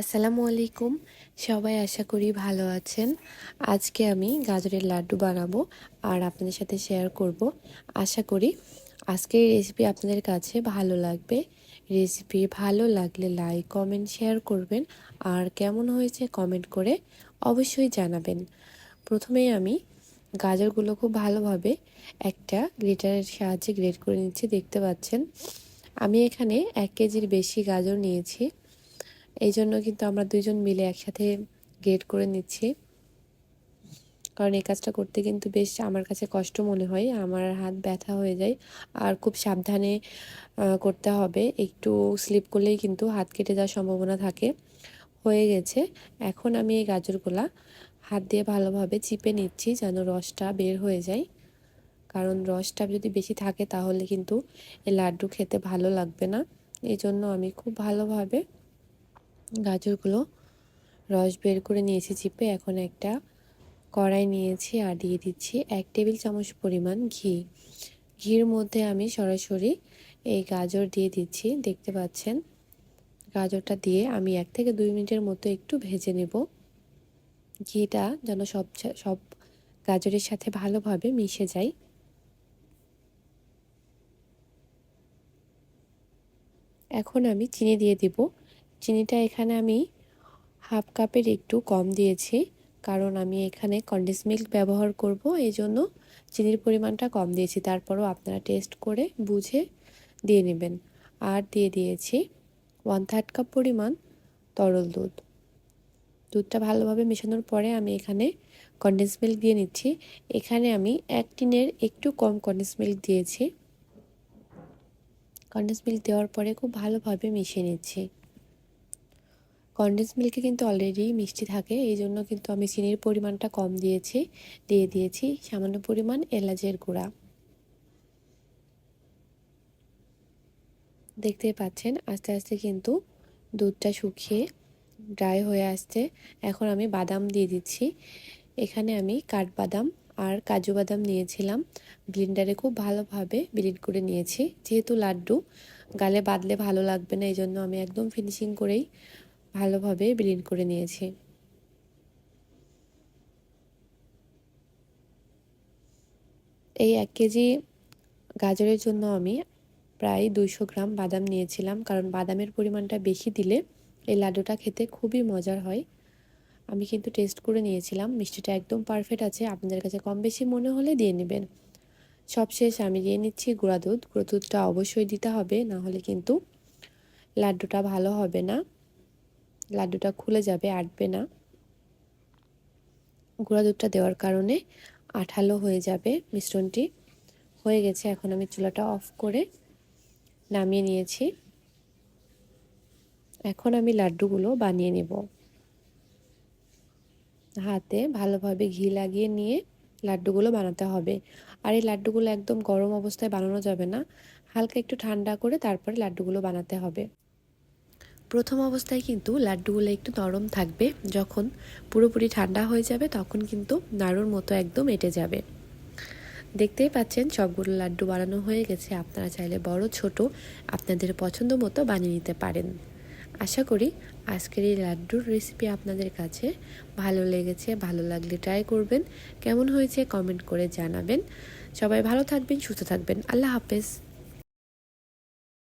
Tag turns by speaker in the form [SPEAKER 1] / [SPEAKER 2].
[SPEAKER 1] আসসালামু আলাইকুম। সবাই আশা করি ভালো আছেন। আজকে আমি গাজরের লাড্ডু বানাবো আর আপনাদের সাথে শেয়ার করব। আশা করি আজকের রেসিপি আপনাদের কাছে ভালো লাগবে। রেসিপি ভালো লাগলে লাইক কমেন্ট শেয়ার করবেন। আর কেমন হয়েছে কমেন্ট করে অবশ্যই জানাবেন। প্রথমেই আমি গাজরগুলো খুব ভালোভাবে একটা গ্রেটারের সাহায্যে গ্রেট করে নিচ্ছি, দেখতে পাচ্ছেন। আমি এখানে এক কেজির বেশি গাজর নিয়েছি। এই জন্য কিন্তু আমরা দুইজন মিলে একসাথে গ্রেড করে নিচ্ছি। কারণ এই কাজটা করতে কিন্তু বেশ আমার কাছে কষ্ট মনে হয়, আমার হাত ব্যথা হয়ে যায় আর খুব সাবধানে করতে হবে। একটু স্লিপ করলেই কিন্তু হাত কেটে যাওয়ার সম্ভাবনা থাকে। হয়ে গেছে। এখন আমি এই গাজরগুলা হাত দিয়ে ভালোভাবে চিপে নিচ্ছি যেন রসটা বের হয়ে যায়। কারণ রসটা যদি বেশি থাকে তাহলে কিন্তু এই লাড্ডু খেতে ভালো লাগবে না। এই জন্য আমি খুব ভালোভাবে গাজরগুলো রস বের করে নিয়েছি চিপে এখন একটা কড়াই নিয়েছি আর দিয়ে দিচ্ছি এক টেবিল চামচ পরিমাণ ঘি। ঘির মধ্যে আমি সরাসরি এই গাজর দিয়ে দিচ্ছি। দেখতে পাচ্ছেন, গাজরটা দিয়ে আমি এক থেকে দুই মিনিটের মতো একটু ভেজে নেব। ঘিটা যেন সব সব গাজরের সাথে ভালোভাবে মিশে যায়। এখন আমি চিনি দিয়ে দিব। চিনিটা এখানে আমি হাফ কাপের একটু কম দিয়েছি, কারণ আমি এখানে কন্ডেন্স মিল্ক ব্যবহার করব এই জন্য চিনির পরিমাণটা কম দিয়েছি। তারপরও আপনারা টেস্ট করে বুঝে দিয়ে নেবেন। আর দিয়ে দিয়েছি ওয়ান থার্ড কাপ পরিমাণ তরল দুধ। দুধটা ভালোভাবে মেশানোর পরে আমি এখানে কন্ডেন্স মিল্ক দিয়ে নিচ্ছি। এখানে আমি এক টিনের একটু কম কন্ডেন্স মিল্ক দিয়েছি। কন্ডেন্স মিল্ক দেওয়ার পরে খুব ভালোভাবে মিশিয়ে নিচ্ছি। কন্ডেন্স মিল্কে কিন্তু অলরেডি মিষ্টি থাকে এই জন্য কিন্তু আমি চিনির পরিমাণটা কম দিয়েছি, দিয়ে দিয়েছি সামান্য পরিমাণ এলাচের গুঁড়া। দেখতেই পাচ্ছেন, আস্তে আস্তে কিন্তু দুধটা শুকিয়ে ড্রাই হয়ে আসছে। এখন আমি বাদাম দিয়ে দিচ্ছি। এখানে আমি কাঠবাদাম আর কাজু বাদাম নিয়েছিলাম। ব্লিন্ডারে খুব ভালোভাবে ব্লিন্ড করে নিয়েছি। যেহেতু লাড্ডু, গালে বাদলে ভালো লাগবে না এই জন্য আমি একদম ফিনিশিং করেই ভালোভাবে ব্লিন্ড করে নিয়েছি। এই এক কেজি গাজরের জন্য আমি প্রায় দুইশো গ্রাম বাদাম নিয়েছিলাম, কারণ বাদামের পরিমাণটা বেশি দিলে এই লাড্ডুটা খেতে খুবই মজার হয়। আমি কিন্তু টেস্ট করে নিয়েছিলাম, মিষ্টিটা একদম পারফেক্ট আছে, আপনাদের কাছে কম বেশি মনে হলে দিয়ে নেবেন। সবশেষ আমি দিয়ে নিচ্ছি গুঁড়া দুধ, গুঁড়ো দুধটা অবশ্যই দিতে হবে, না হলে কিন্তু লাড্ডুটা ভালো হবে না। লাড্ডুটা খুলে যাবে, আটবে না। গুঁড়া দুধটা দেওয়ার কারণে আঠালো হয়ে যাবে মিশ্রণটি। হয়ে গেছে, এখন আমি চুলাটা অফ করে নামিয়ে নিয়েছি। এখন আমি লাড্ডুগুলো বানিয়ে নেব। হাতে ভালোভাবে ঘি লাগিয়ে নিয়ে লাড্ডুগুলো বানাতে হবে। আর এই লাড্ডুগুলো একদম গরম অবস্থায় বানানো যাবে না। হালকা একটু ঠান্ডা করে তারপরে লাড্ডুগুলো বানাতে হবে। প্রথম অবস্থায় কিন্তু লাড্ডুগুলো একটু নরম থাকবে। যখন পুরোপুরি ঠান্ডা হয়ে যাবে, তখন কিন্তু নাড়ুর মতো একদম এটে যাবে। দেখতেই পাচ্ছেন, সবগুলো লাড্ডু বানানো হয়ে গেছে। আপনারা চাইলে বড়, ছোট আপনাদের পছন্দ মতো বানিয়ে নিতে পারেন। আশা করি আজকের এই লাড্ডুর রেসিপি আপনাদের কাছে ভালো লেগেছে, ভালো লাগলে ট্রাই করবেন। কেমন হয়েছে কমেন্ট করে জানাবেন। সবাই ভালো থাকবেন, সুস্থ থাকবেন। আল্লাহ হাফেজ।